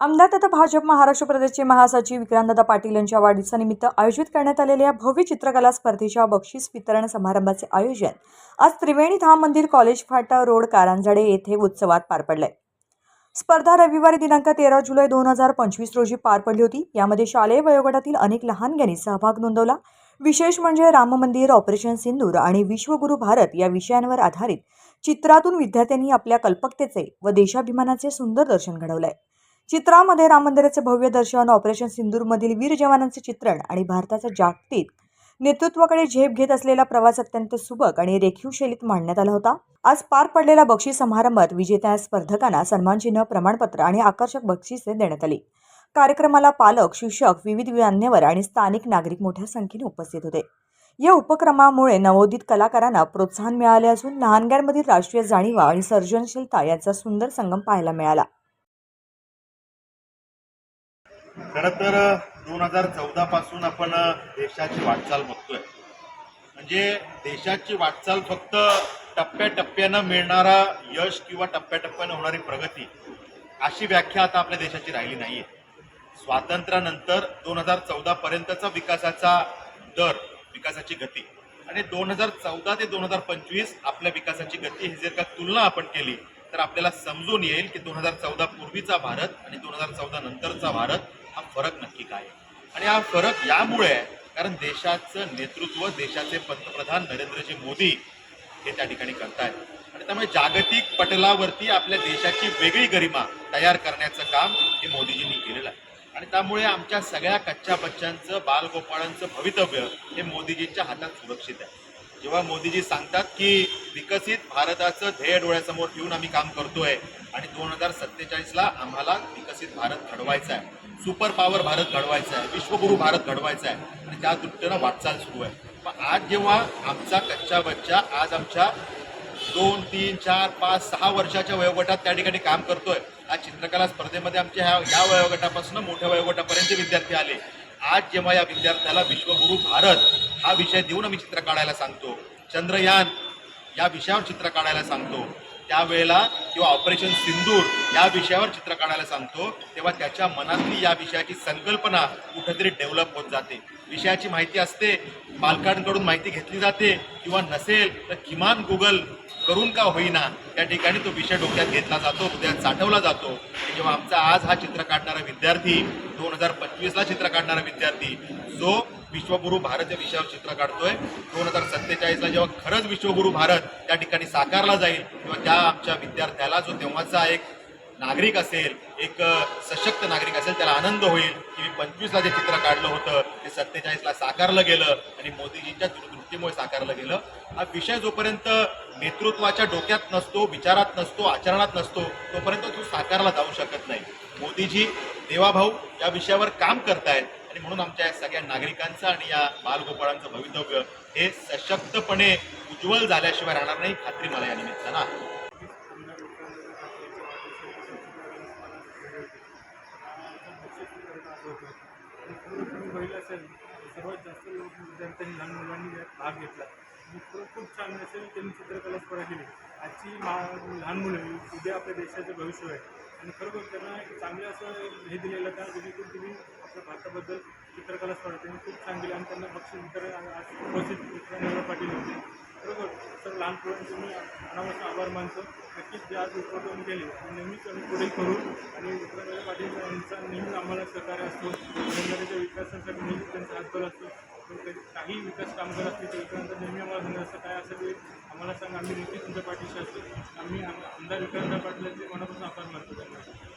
आमदार तथा भाजप महाराष्ट्र प्रदेशचे महासचिव विक्रांतदा पाटील यांच्या वाढदिवसानिमित्त आयोजित करण्यात आलेल्या भव्य चित्रकला स्पर्धेच्या बक्षीस वितरण समारंभाचे आयोजन आज त्रिवेणी धाम मंदिर कॉलेज फाटा रोड कारंजाडे येथे उत्सवात पार पडले स्पर्धा रविवारी दिनांक तेरा जुलै दोन हजार पंचवीस रोजी पार पडली होती. यामध्ये शालेय वयोगटातील अनेक लहानग्यांनी सहभाग नोंदवला. विशेष म्हणजे राम मंदिर ऑपरेशन सिंदूर आणि विश्वगुरु भारत या विषयांवर आधारित चित्रातून विद्यार्थ्यांनी आपल्या कल्पकतेचे व देशाभिमानाचे सुंदर दर्शन घडवलंय. चित्रामध्ये राम मंदिराचे भव्य दर्शन ऑपरेशन सिंदूरमधील वीर जवानांचे चित्रण आणि भारताच्या जागतिक नेतृत्वाकडे झेप घेत असलेला प्रवास अत्यंत सुबक आणि रेखीव शैलीत मांडण्यात आला होता. आज पार पडलेल्या बक्षीस समारंभात विजेत्या स्पर्धकांना सन्मानचिन्ह प्रमाणपत्र आणि आकर्षक बक्षिसे देण्यात आली. कार्यक्रमाला पालक शिक्षक विविध मान्यवर आणि स्थानिक नागरिक मोठ्या संख्येने उपस्थित होते. या उपक्रमामुळे नवोदित कलाकारांना प्रोत्साहन मिळाले असून लहानग्यांमधील राष्ट्रीय जाणीवा आणि सर्जनशीलता यांचा सुंदर संगम पाहायला मिळाला. खरं तर दोन हजार चौदा पासून आपण देशाची वाटचाल बघतोय. म्हणजे देशाची वाटचाल फक्त टप्प्याटप्प्यानं मिळणारा यश किंवा टप्प्याटप्प्यानं होणारी प्रगती अशी व्याख्या आता आपल्या देशाची राहिली नाहीये. स्वातंत्र्यानंतर दोन हजार चौदा पर्यंतचा विकासाचा दर विकासाची गती आणि दोन हजार चौदा ते दोन हजार पंचवीस आपल्या विकासाची गती ही जर का तुलना आपण केली तर आपल्याला समजून येईल की दोन हजार चौदा पूर्वीचा भारत आणि दोन हजार चौदा नंतरचा भारत हा फरक नक्की काय आहे? आणि हा फरक यामुळे आहे कारण देशाचं नेतृत्व देशाचे पंतप्रधान नरेंद्रजी मोदी हे त्या ठिकाणी करतायत. आणि त्यामुळे जागतिक पटलावरती आपल्या देशाची वेगळी गरिमा तयार करण्याचं काम हे मोदीजींनी केलेलं आहे. आणि त्यामुळे आमच्या सगळ्या कच्च्या बच्चांचं बालगोपाळांचं भवितव्य हे मोदीजींच्या हातात सुरक्षित आहे. जेव्हा मोदीजी सांगतात की विकसित भारताचं ध्येय डोळ्यासमोर ठेवून आम्ही काम करतोय आणि दोन हजार सत्तेचाळीसला आम्हाला विकसित भारत घडवायचा आहे. सुपर पॉवर भारत घडवायचा आहे विश्वगुरू भारत घडवायचा आहे. आणि त्या दृष्टीनं वाटचाल सुरू आहे. पण आज जेव्हा आमचा कच्चा बच्चा आज आमच्या दोन तीन चार पाच सहा वर्षाच्या वयोगटात त्या ठिकाणी काम करतोय आज चित्रकला स्पर्धेमध्ये आमच्या ह्या या वयोगटापासून मोठ्या वयोगटापर्यंत विद्यार्थी आले. आज जेव्हा या विद्यार्थ्याला विश्वगुरु भारत हा विषय देऊन आम्ही चित्र काढायला सांगतो. चंद्रयान या विषयावर चित्र काढायला सांगतो. त्यावेळेला किंवा ऑपरेशन सिंदूर या विषयावर चित्र काढायला सांगतो तेव्हा त्याच्या मनातली या विषयाची संकल्पना कुठेतरी डेव्हलप होत जाते. विषयाची माहिती असते पालकांकडून माहिती घेतली जाते किंवा नसेल तर किमान गुगल करून का होईना त्या ठिकाणी तो विषय डोक्यात घेतला जातो हृदयात साठवला जातो. जेव्हा आमचा आज हा चित्र काढणारा विद्यार्थी दोन हजार पंचवीसला चित्र काढणारा विद्यार्थी जो विश्वगुरु भारत या विषयावर चित्र काढतोय. दोन हजार सत्तेचाळीसला जेव्हा खरंच विश्वगुरु भारत त्या ठिकाणी साकारला जाईल किंवा त्या आमच्या विद्यार्थ्याला जो तेव्हाचा एक नागरिक असेल एक सशक्त नागरिक असेल त्याला आनंद होईल की मी पंचवीसला जे चित्र काढलं होतं ते सत्तेचाळीसला साकारलं गेलं आणि मोदीजींच्या दूरदृष्टीमुळे साकारलं गेलं. हा विषय जोपर्यंत नेतृत्वाच्या डोक्यात नसतो विचारात नसतो आचरणात नसतो तोपर्यंत तो साकारला जाऊ शकत नाही. मोदीजी देवाभाऊ या विषयावर काम करतायत. आणि म्हणून आमच्या या सगळ्या नागरिकांचं आणि या बालगोपाळांचं भवितव्य हे सशक्तपणे उज्ज्वल झाल्याशिवाय राहणार नाही खात्री मला या निमित्तानं आहे. असेल सर्वात जास्त लोक विद्यार्थ्यांनी लहान मुलांनी भाग घेतला. खूप छान असेल त्यांनी चित्रकला स्पर्धा केली. आजची मा लहान मुलं उद्या आपल्या देशाचं भविष्य आहे. आणि खरोखर त्यांना एक चांगलं असं हे दिलेलं त्या जेणेकरून तुम्ही आपल्या भारताबद्दल चित्रकला स्पर्धा त्यांनी खूप छान दिली आणि त्यांना बक्षीस वितरण आज- उपस्थित पाटील होते बरोबर. सर लहान तुम्ही मी मनापासून आभार मानतो. नक्कीच जे आज उपक्रम केले नेहमीच आम्ही पुढे करू. आणि विक्रांतदादा पाटील यांचा नेहमी आम्हाला सहकार्य असतो. तेलंगणाच्या विकासासाठी नेहमीच त्यांचा हातभार असतो. काही विकास कामगार असतील तर विक्रांत नेहमी आम्हाला सांगत असतं काय असेल ते आम्हाला सांगा. आम्ही नक्कीच तुमच्या पाठीशी असतो. आम्ही आमदार विक्रांत पाटील यांचे मनापासून आभार मानतो. त्यांना